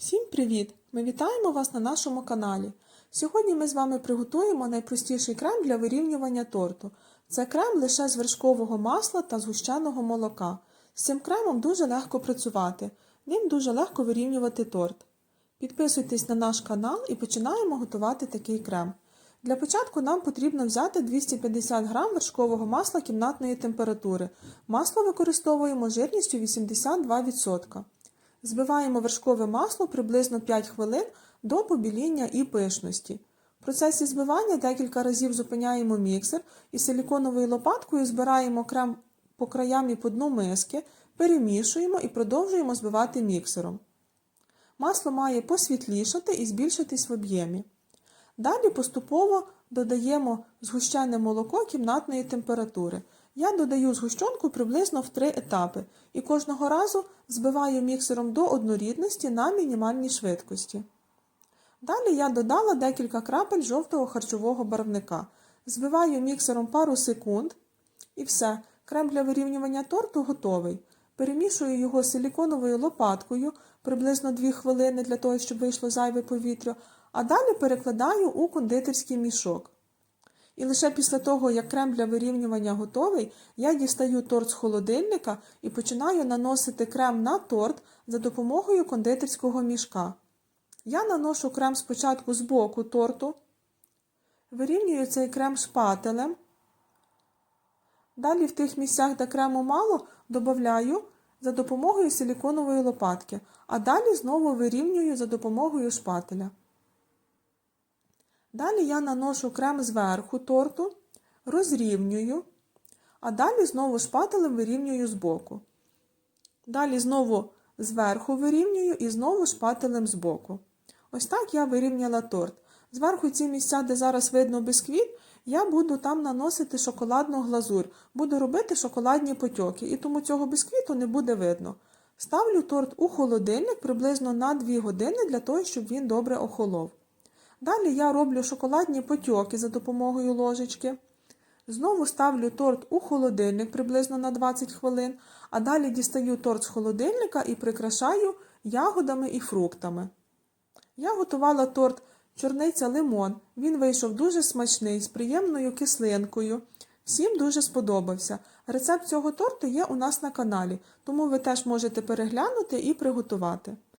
Всім привіт! Ми вітаємо вас на нашому каналі. Сьогодні ми з вами приготуємо найпростіший крем для вирівнювання торту. Це крем лише з вершкового масла та згущеного молока. З цим кремом дуже легко працювати, ним дуже легко вирівнювати торт. Підписуйтесь на наш канал і починаємо готувати такий крем. Для початку нам потрібно взяти 250 г вершкового масла кімнатної температури. Масло використовуємо жирністю 82%. Збиваємо вершкове масло приблизно 5 хвилин до побіління і пишності. В процесі збивання декілька разів зупиняємо міксер і силіконовою лопаткою збираємо крем по краям і по дну миски, перемішуємо і продовжуємо збивати міксером. Масло має посвітлішати і збільшитись в об'ємі. Далі поступово додаємо згущене молоко кімнатної температури. Я додаю згущенку приблизно в три етапи і кожного разу збиваю міксером до однорідності на мінімальній швидкості. Далі я додала декілька крапель жовтого харчового барвника. Збиваю міксером пару секунд і все. Крем для вирівнювання торту готовий. Перемішую його силіконовою лопаткою приблизно 2 хвилини для того, щоб вийшло зайве повітря, а далі перекладаю у кондитерський мішок. І лише після того, як крем для вирівнювання готовий, я дістаю торт з холодильника і починаю наносити крем на торт за допомогою кондитерського мішка. Я наношу крем спочатку з боку торту, вирівнюю цей крем шпателем. Далі в тих місцях, де крему мало, додаю за допомогою силіконової лопатки, а далі знову вирівнюю за допомогою шпателя. Далі я наношу крем зверху торту, розрівнюю, а далі знову шпателем вирівнюю збоку. Далі знову зверху вирівнюю і знову шпателем збоку. Ось так я вирівняла торт. Зверху ці місця, де зараз видно бисквіт, я буду там наносити шоколадну глазурь, буду робити шоколадні потьоки, і тому цього бисквіту не буде видно. Ставлю торт у холодильник приблизно на 2 години для того, щоб він добре охолов. Далі я роблю шоколадні потьоки за допомогою ложечки. Знову ставлю торт у холодильник приблизно на 20 хвилин, а далі дістаю торт з холодильника і прикрашаю ягодами і фруктами. Я готувала торт чорниця лимон. Він вийшов дуже смачний, з приємною кислинкою. Всім дуже сподобався. Рецепт цього торту є у нас на каналі, тому ви теж можете переглянути і приготувати.